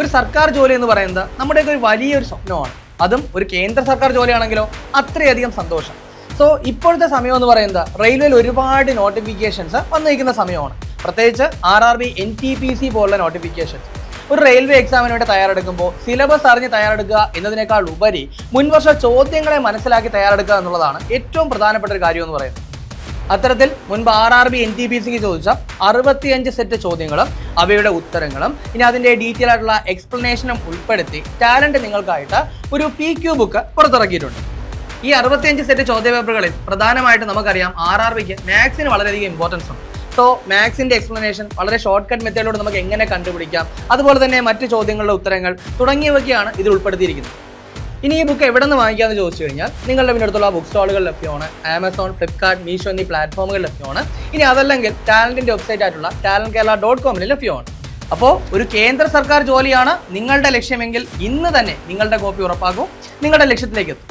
ഒരു സർക്കാർ ജോലി എന്ന് പറയുന്നത് നമ്മുടെയൊക്കെ ഒരു വലിയൊരു സ്വപ്നമാണ്. അതും ഒരു കേന്ദ്ര സർക്കാർ ജോലിയാണെങ്കിലോ അത്രയധികം സന്തോഷം. സോ ഇപ്പോഴത്തെ സമയം എന്ന് പറയുന്നത് റെയിൽവേയിൽ ഒരുപാട് നോട്ടിഫിക്കേഷൻസ് വന്നിരിക്കുന്ന സമയമാണ്. പ്രത്യേകിച്ച് R R B N T P C പോലുള്ള നോട്ടിഫിക്കേഷൻസ് ഒരു റെയിൽവേ എക്സാമിന് വേണ്ടി തയ്യാറെടുക്കുമ്പോൾ സിലബസ് അറിഞ്ഞ് തയ്യാറെടുക്കുക എന്നതിനേക്കാൾ ഉപരി മുൻവർഷ ചോദ്യങ്ങളെ മനസ്സിലാക്കി തയ്യാറെടുക്കുക എന്നുള്ളതാണ് ഏറ്റവും പ്രധാനപ്പെട്ട ഒരു കാര്യം എന്ന് പറയുന്നത്. അത്തരത്തിൽ മുൻപ് R R B N T P സിക്ക് ചോദിച്ച അറുപത്തിയഞ്ച് സെറ്റ് ചോദ്യങ്ങളും അവയുടെ ഉത്തരങ്ങളും ഇനി അതിന്റെ ഡീറ്റെയിൽ ആയിട്ടുള്ള എക്സ്പ്ലനേഷനും ഉൾപ്പെടുത്തി ടാലന്റ് നിങ്ങൾക്കായിട്ട് ഒരു പി ക്യൂ ബുക്ക് പുറത്തിറക്കിയിട്ടുണ്ട്. ഈ അറുപത്തിയഞ്ച് സെറ്റ് ചോദ്യ പേപ്പറുകളിൽ പ്രധാനമായിട്ട് നമുക്കറിയാം ആർ ആർ ബിക്ക് മാത്സിന് വളരെയധികം ഇമ്പോർട്ടൻസ് ഉണ്ട്. സോ മാത്സിന്റെ എക്സ്പ്ലനേഷൻ വളരെ ഷോർട്ട് കട്ട് മെത്തേഡിലൂടെ നമുക്ക് എങ്ങനെ കണ്ടുപിടിക്കാം? അതുപോലെ തന്നെ മറ്റ് ചോദ്യങ്ങളുടെ ഉത്തരങ്ങൾ തുടങ്ങിയവയ്ക്കാണ് ഇതിൽ ഉൾപ്പെടുത്തിയിരിക്കുന്നത്. ഇനി ഈ ബുക്ക് എവിടെ നിന്ന് വാങ്ങിക്കാമെന്ന് ചോദിച്ചു കഴിഞ്ഞാൽ നിങ്ങളുടെ പിന്നടുത്തുള്ള ബുക്ക് സ്റ്റാളുകൾ ലഭ്യമാണ്. ആമസോൺ ഫ്ലിപ്കാർട്ട് മീഷോ എന്നീ പ്ലാറ്റ്ഫോമുകൾ ലഭ്യമാണ്. ഇനി അതല്ലെങ്കിൽ ടാലന്റിന്റെ വെബ്സൈറ്റ് ആയിട്ടുള്ള ടാലന്റ് കേരള ഡോട്ട് കോമിൽ ലഭ്യമാണ്. അപ്പോൾ ഒരു കേന്ദ്ര സർക്കാർ ജോലിയാണ് നിങ്ങളുടെ ലക്ഷ്യമെങ്കിൽ ഇന്ന് തന്നെ നിങ്ങളുടെ കോപ്പി ഉറപ്പാക്കും. നിങ്ങളുടെ ലക്ഷ്യത്തിലേക്ക് എത്തും.